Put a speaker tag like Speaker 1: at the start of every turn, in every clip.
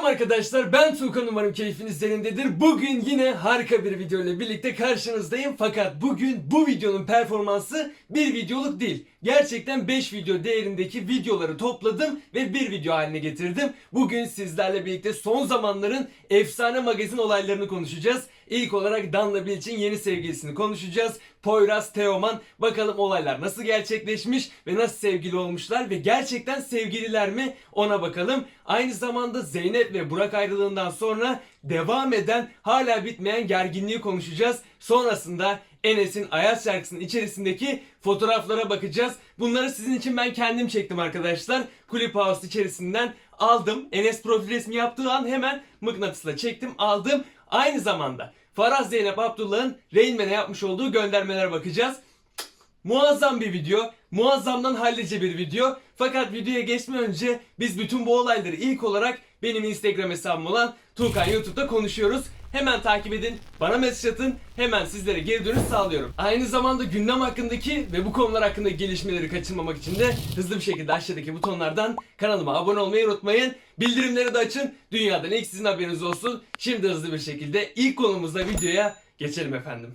Speaker 1: Selam arkadaşlar ben Tuğkan umarım keyfiniz yerindedir. Bugün yine harika bir video ile birlikte karşınızdayım. Fakat bugün bu videonun performansı bir videoluk değil. Gerçekten 5 video değerindeki videoları topladım ve bir video haline getirdim. Bugün sizlerle birlikte son zamanların efsane magazin olaylarını konuşacağız. İlk olarak Danla Bilic'in yeni sevgilisini konuşacağız. Poyraz Teoman bakalım olaylar nasıl gerçekleşmiş ve nasıl sevgili olmuşlar ve gerçekten sevgililer mi ona bakalım. Aynı zamanda Zeynep ve Burak ayrılığından sonra devam eden hala bitmeyen gerginliği konuşacağız. Sonrasında Enes'in Ayaz şarkısının içerisindeki fotoğraflara bakacağız. Bunları sizin için ben kendim çektim arkadaşlar. Clip House içerisinden aldım. Enes profil resmi yaptığı an hemen mıknatısla çektim aldım. Aynı zamanda Faraz Zeynep Abdullah'ın Rain Man'e yapmış olduğu göndermelere bakacağız. Muazzam bir video. Muazzamdan hallice bir video. Fakat videoya geçmeden önce biz bütün bu olayları ilk olarak benim Instagram hesabım olan Tuğkan YouTube'da konuşuyoruz. Hemen takip edin, bana mesaj atın, hemen sizlere geri dönüş sağlıyorum. Aynı zamanda gündem hakkındaki ve bu konular hakkındaki gelişmeleri kaçırmamak için de hızlı bir şekilde aşağıdaki butonlardan kanalıma abone olmayı unutmayın. Bildirimleri de açın, dünyadan ilk sizin haberiniz olsun. Şimdi hızlı bir şekilde ilk konumuzda videoya geçelim efendim.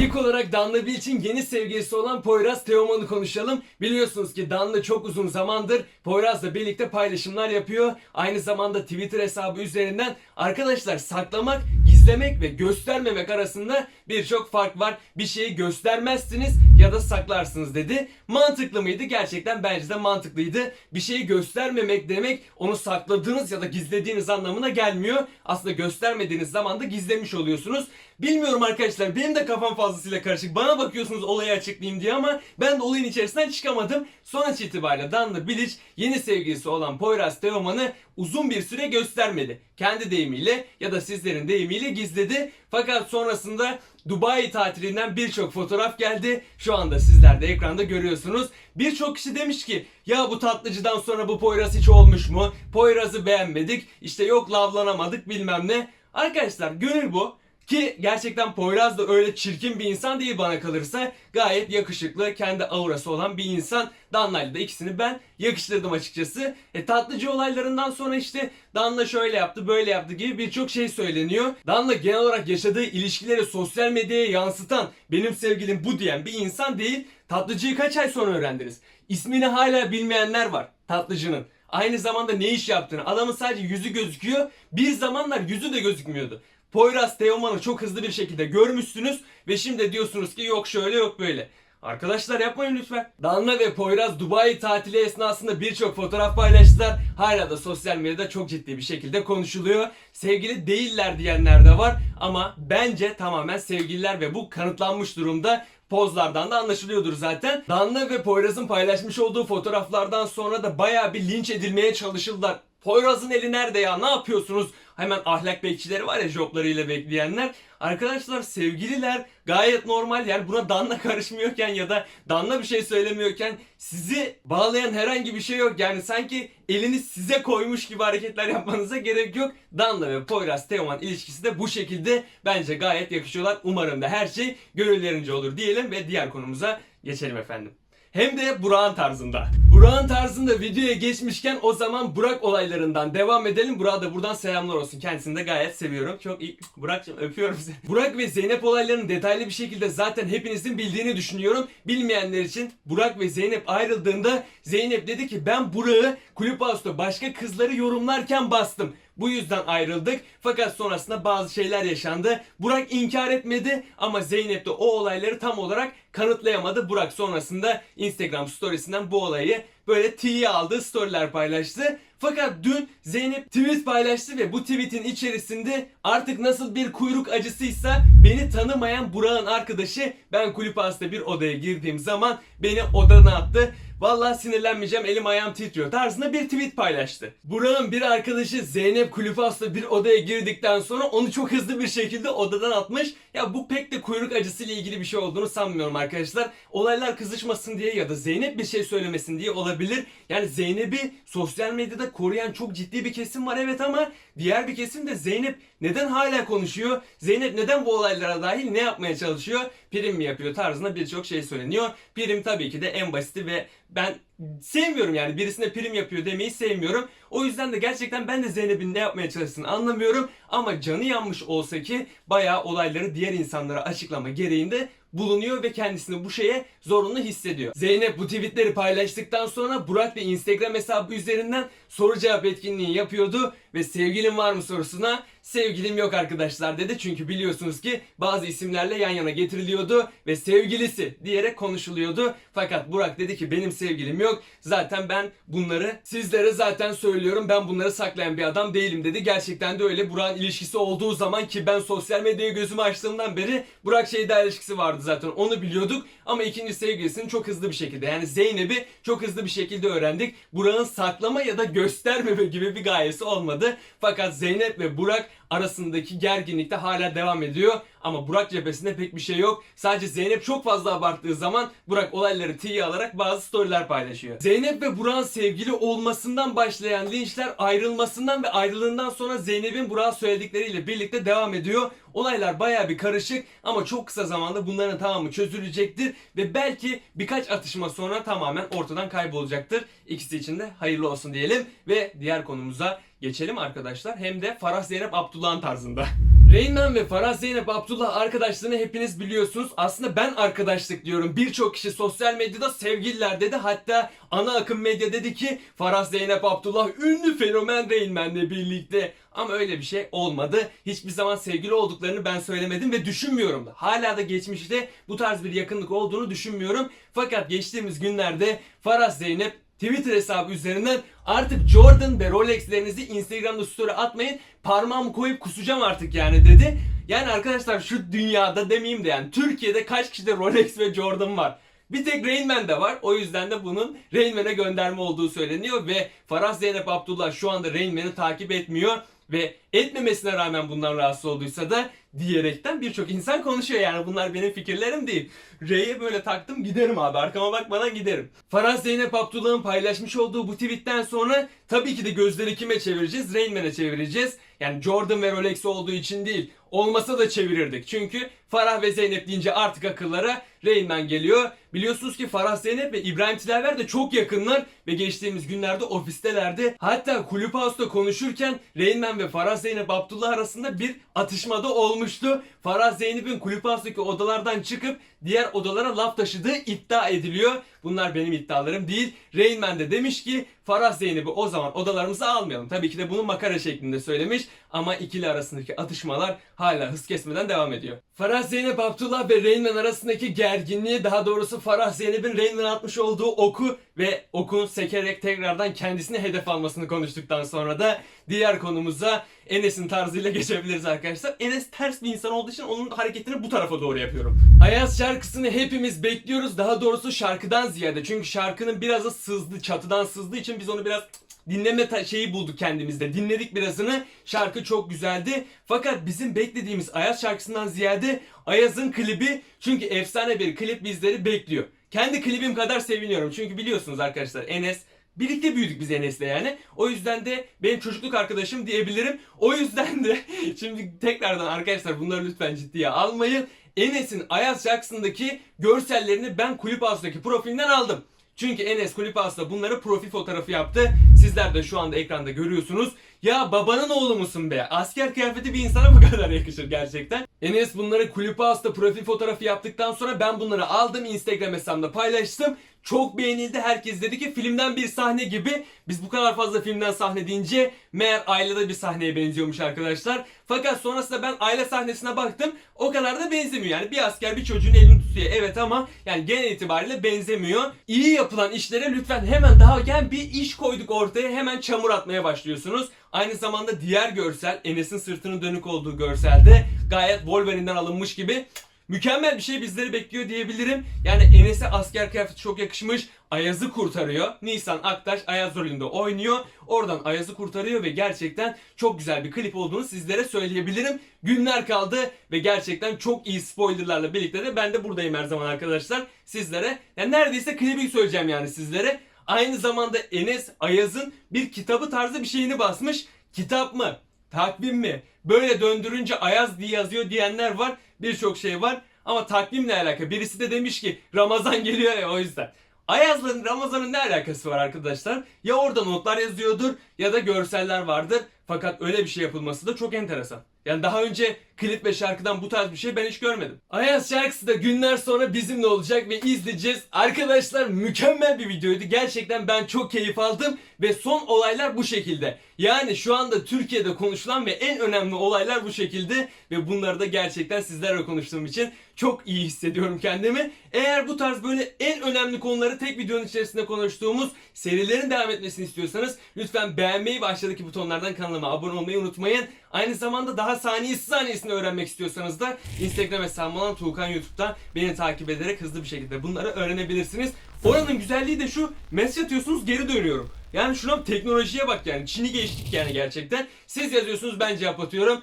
Speaker 1: İlk olarak Danla Bilic'in yeni sevgilisi olan Poyraz Teoman'ı konuşalım. Biliyorsunuz ki Danla çok uzun zamandır Poyraz'la birlikte paylaşımlar yapıyor. Aynı zamanda Twitter hesabı üzerinden arkadaşlar saklamak, gizlemek ve göstermemek arasında birçok fark var. Bir şeyi göstermezsiniz ya da saklarsınız dedi. Mantıklı mıydı? Gerçekten bence de mantıklıydı. Bir şeyi göstermemek demek onu sakladığınız ya da gizlediğiniz anlamına gelmiyor. Aslında göstermediğiniz zaman da gizlemiş oluyorsunuz. Bilmiyorum arkadaşlar benim de kafam fazlasıyla karışık. Bana bakıyorsunuz olayı açıklayayım diye ama ben de olayın içerisinden çıkamadım. Sonuç itibariyle Danla Bilic yeni sevgilisi olan Poyraz Teoman'ı uzun bir süre göstermedi. Kendi deyimiyle ya da sizlerin deyimiyle gizledi. Fakat sonrasında Dubai tatilinden birçok fotoğraf geldi. Şu anda sizler de ekranda görüyorsunuz. Birçok kişi demiş ki ya bu tatlıcıdan sonra bu Poyraz hiç olmuş mu? Poyraz'ı beğenmedik. İşte yok lavlanamadık bilmem ne. Arkadaşlar gönül bu. Ki gerçekten Poyraz da öyle çirkin bir insan değil bana kalırsa. Gayet yakışıklı, kendi aurası olan bir insan. Danla'yla da ikisini ben yakıştırdım açıkçası. E, tatlıcı olaylarından sonra işte Danla şöyle yaptı, böyle yaptı gibi birçok şey söyleniyor. Danla genel olarak yaşadığı ilişkileri sosyal medyaya yansıtan, benim sevgilim bu diyen bir insan değil. Tatlıcıyı kaç ay sonra öğrendiniz? İsmini hala bilmeyenler var tatlıcının. Aynı zamanda ne iş yaptığını. Adamın sadece yüzü gözüküyor. Bir zamanlar yüzü de gözükmüyordu. Poyraz Teoman'ı çok hızlı bir şekilde görmüşsünüz ve şimdi diyorsunuz ki yok şöyle yok böyle. Arkadaşlar yapmayın lütfen. Danla ve Poyraz Dubai tatili esnasında birçok fotoğraf paylaştılar. Hala da sosyal medyada çok ciddi bir şekilde konuşuluyor. Sevgili değiller diyenler de var ama bence tamamen sevgililer ve bu kanıtlanmış durumda pozlardan da anlaşılıyordur zaten. Danla ve Poyraz'ın paylaşmış olduğu fotoğraflardan sonra da bayağı bir linç edilmeye çalışıldılar. Poyraz'ın eli nerede ya ne yapıyorsunuz? Hemen ahlak bekçileri var ya joplarıyla bekleyenler. Arkadaşlar sevgililer gayet normal yani buna Danla karışmıyorken ya da Danla bir şey söylemiyorken sizi bağlayan herhangi bir şey yok. Yani sanki elini size koymuş gibi hareketler yapmanıza gerek yok. Danla ve Poyraz Teoman ilişkisi de bu şekilde bence gayet yakışıyorlar. Umarım da her şey gönüllerince olur diyelim ve diğer konumuza geçelim efendim. Hem de Burak'ın tarzında. Burak'ın tarzında videoya geçmişken o zaman Burak olaylarından devam edelim. Burak'a da buradan selamlar olsun. Kendisini de gayet seviyorum. Çok iyi. Burak'cığım öpüyorum seni. Burak ve Zeynep olaylarını detaylı bir şekilde zaten hepinizin bildiğini düşünüyorum. Bilmeyenler için Burak ve Zeynep ayrıldığında Zeynep dedi ki ben Burak'ı kulüp house'da başka kızları yorumlarken bastım. Bu yüzden ayrıldık. Fakat sonrasında bazı şeyler yaşandı. Burak inkar etmedi ama Zeynep de o olayları tam olarak kanıtlayamadı. Burak sonrasında Instagram storiesinden bu olayı böyle tiye aldı, storyler paylaştı. Fakat dün Zeynep tweet paylaştı ve bu tweetin içerisinde artık nasıl bir kuyruk acısıysa beni tanımayan Burak'ın arkadaşı ben kulüp hasta bir odaya girdiğim zaman beni odana attı. Vallahi sinirlenmeyeceğim elim ayağım titriyor tarzında bir tweet paylaştı. Burak'ın bir arkadaşı Zeynep Kulüfas'la bir odaya girdikten sonra onu çok hızlı bir şekilde odadan atmış. Ya bu pek de kuyruk acısıyla ilgili bir şey olduğunu sanmıyorum arkadaşlar. Olaylar kızışmasın diye ya da Zeynep bir şey söylemesin diye olabilir. Yani Zeynep'i sosyal medyada koruyan çok ciddi bir kesim var evet ama diğer bir kesim de Zeynep neden hala konuşuyor? Zeynep neden bu olaylara dahil ne yapmaya çalışıyor? Prim mi yapıyor tarzında birçok şey söyleniyor. Prim tabii ki de en basiti ve ben sevmiyorum yani birisine prim yapıyor demeyi sevmiyorum. O yüzden de gerçekten ben de Zeynep'in ne yapmaya çalıştığını anlamıyorum. Ama canı yanmış olsa ki bayağı olayları diğer insanlara açıklama gereğinde bulunuyor ve kendisini bu şeye zorunlu hissediyor. Zeynep bu tweetleri paylaştıktan sonra Burak ve Instagram hesabı üzerinden soru cevap etkinliği yapıyordu ve sevgilim var mı sorusuna sevgilim yok arkadaşlar dedi. Çünkü biliyorsunuz ki bazı isimlerle yan yana getiriliyordu ve sevgilisi diyerek konuşuluyordu. Fakat Burak dedi ki benim sevgilim yok. Zaten ben bunları sizlere zaten söylüyorum. Ben bunları saklayan bir adam değilim dedi. Gerçekten de öyle. Burak'ın ilişkisi olduğu zaman ki ben sosyal medyaya gözümü açtığımdan beri Burak Şeyda ilişkisi vardı zaten. Onu biliyorduk. Ama ikinci sevgilisini çok hızlı bir şekilde yani Zeynep'i çok hızlı bir şekilde öğrendik. Burak'ın saklama ya da göstermeme gibi bir gayesi olmadı. Fakat Zeynep ve Burak arasındaki gerginlik de hala devam ediyor. Ama Burak cephesinde pek bir şey yok. Sadece Zeynep çok fazla abarttığı zaman Burak olayları tiye alarak bazı storyler paylaşıyor. Zeynep ve Burak'ın sevgili olmasından başlayan linçler ayrılmasından ve ayrılığından sonra Zeynep'in Burak'a söyledikleriyle birlikte devam ediyor. Olaylar baya bir karışık ama çok kısa zamanda bunların tamamı çözülecektir ve belki birkaç atışma sonra tamamen ortadan kaybolacaktır. İkisi için de hayırlı olsun diyelim ve diğer konumuza geçelim arkadaşlar. Hem de Farah Zeynep Abdullah'ın tarzında. Reynmen ve Farah Zeynep Abdullah arkadaşlığını hepiniz biliyorsunuz. Aslında ben arkadaşlık diyorum. Birçok kişi sosyal medyada sevgililer dedi. Hatta ana akım medya dedi ki Farah Zeynep Abdullah ünlü fenomen Reynmen'le birlikte. Ama öyle bir şey olmadı. Hiçbir zaman sevgili olduklarını ben söylemedim ve düşünmüyorum da. Hala da geçmişte bu tarz bir yakınlık olduğunu düşünmüyorum. Fakat geçtiğimiz günlerde Farah Zeynep Twitter hesabı üzerinden artık Jordan ve Rolex'lerinizi Instagram'da story atmayın. Parmağımı koyup kusacağım artık yani dedi. Yani arkadaşlar şu dünyada demeyeyim de yani Türkiye'de kaç kişide Rolex ve Jordan var? Bir tek Rain Man'de var. O yüzden de bunun Rain Man'e gönderme olduğu söyleniyor ve Farah Zeynep Abdullah şu anda Rain Man'i takip etmiyor ve etmemesine rağmen bundan rahatsız olduysa da diyerekten birçok insan konuşuyor yani bunlar benim fikirlerim değil. R'ye böyle taktım giderim abi arkama bakmadan giderim. Farah Zeynep Abdullah'ın paylaşmış olduğu bu tweetten sonra tabii ki de gözleri kime çevireceğiz? Rain Man'e çevireceğiz. Yani Jordan ve Rolex olduğu için değil. Olmasa da çevirirdik. Çünkü Farah ve Zeynep deyince artık akıllara Rain Man geliyor. Biliyorsunuz ki Farah Zeynep ve İbrahim Tilaver de çok yakınlar ve geçtiğimiz günlerde ofistelerdi. Hatta Kulüp House'da konuşurken Rain Man ve Farah Zeynep Abdullah arasında bir atışmada olmuştu. Farah Zeynep'in Kulüp House'daki odalardan çıkıp diğer odalara laf taşıdığı iddia ediliyor. Bunlar benim iddialarım değil. Rain Man de demiş ki Farah Zeynep'i o zaman odalarımıza almayalım. Tabii ki de bunu makara şeklinde söylemiş ama ikili arasındaki atışmalar hala hız kesmeden devam ediyor. Farah Zeynep Abdullah ve Rain Man arasındaki gerginliği daha doğrusu Farah Zeynep'in Rain Man'a atmış olduğu oku ve okun sekerek tekrardan kendisine hedef almasını konuştuktan sonra da diğer konumuza Enes'in tarzıyla geçebiliriz arkadaşlar. Enes ters bir insan olduğu için onun hareketini bu tarafa doğru yapıyorum. Ayaz şarkısını hepimiz bekliyoruz. Daha doğrusu şarkıdan ziyade. Çünkü şarkının biraz da sızdı, çatıdan sızdığı için biz onu biraz dinleme şeyi bulduk kendimizde. Dinledik birazını. Şarkı çok güzeldi. Fakat bizim beklediğimiz Ayaz şarkısından ziyade Ayaz'ın klibi çünkü efsane bir klip bizleri bekliyor. Kendi klibim kadar seviniyorum. Çünkü biliyorsunuz arkadaşlar Enes Birlikte büyüdük biz Enes'le yani. O yüzden de benim çocukluk arkadaşım diyebilirim. O yüzden de şimdi tekrardan arkadaşlar bunları lütfen ciddiye almayın. Enes'in Ayaz şarkısındaki görsellerini ben Kulüp House'daki profilinden aldım. Çünkü Enes Kulüp House'da bunları profil fotoğrafı yaptı. Sizler de şu anda ekranda görüyorsunuz. Ya babanın oğlu musun be? Asker kıyafeti bir insana bu kadar yakışır gerçekten. Enes bunları Kulüp House'da profil fotoğrafı yaptıktan sonra ben bunları aldım Instagram hesabımda paylaştım. Çok beğenildi. Herkes dedi ki filmden bir sahne gibi. Biz bu kadar fazla filmden sahne deyince meğer ailede bir sahneye benziyormuş arkadaşlar. Fakat sonrasında ben aile sahnesine baktım. O kadar da benzemiyor. Yani bir asker bir çocuğun elini tutuyor. Evet ama yani genel itibariyle benzemiyor. İyi yapılan işlere lütfen hemen daha gel bir iş koyduk ortaya. Hemen çamur atmaya başlıyorsunuz. Aynı zamanda diğer görsel Enes'in sırtının dönük olduğu görselde gayet Wolverine'den alınmış gibi Mükemmel bir şey bizleri bekliyor diyebilirim. Yani Enes'e asker kıyafeti çok yakışmış. Ayaz'ı kurtarıyor. Nisan Aktaş Ayaz rolünde oynuyor. Oradan Ayaz'ı kurtarıyor ve gerçekten çok güzel bir klip olduğunu sizlere söyleyebilirim. Günler kaldı ve gerçekten çok iyi spoilerlarla birlikte de ben de buradayım her zaman arkadaşlar. Sizlere yani neredeyse klibi söyleyeceğim yani sizlere. Aynı zamanda Enes Ayaz'ın bir kitabı tarzı bir şeyini basmış. Kitap mı? Takvim mi? Böyle döndürünce Ayaz diye yazıyor diyenler var. Birçok şey var. Ama takvimle alakalı. Birisi de demiş ki Ramazan geliyor ya o yüzden. Ayaz'la Ramazan'ın ne alakası var arkadaşlar? Ya orada notlar yazıyordur ya da görseller vardır. Fakat öyle bir şey yapılması da çok enteresan. Yani daha önce klip ve şarkıdan bu tarz bir şey ben hiç görmedim. Ayaz şarkısı da günler sonra bizimle olacak ve izleyeceğiz. Arkadaşlar mükemmel bir videoydu. Gerçekten ben çok keyif aldım ve son olaylar bu şekilde. Yani şu anda Türkiye'de konuşulan ve en önemli olaylar bu şekilde ve bunları da gerçekten sizlerle konuştuğum için çok iyi hissediyorum kendimi. Eğer bu tarz böyle en önemli konuları tek videonun içerisinde konuştuğumuz serilerin devam etmesini istiyorsanız lütfen beğenmeyi ve aşağıdaki butonlardan kanalıma abone olmayı unutmayın. Aynı zamanda daha saniyesi saniyesini öğrenmek istiyorsanız da Instagram hesabım olan Tuğkan YouTube'da beni takip ederek hızlı bir şekilde bunları öğrenebilirsiniz. Oranın güzelliği de şu mesaj atıyorsunuz geri dönüyorum. Yani şuna teknolojiye bak yani Çin'i geçtik yani gerçekten. Siz yazıyorsunuz ben cevap atıyorum.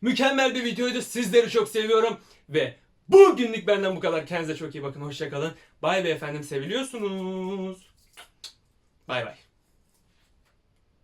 Speaker 1: Mükemmel bir videoydu. Sizleri çok seviyorum ve bugünlük benden bu kadar. Kendinize çok iyi bakın. Hoşçakalın. Bay bay efendim seviliyorsunuz. Bay bay.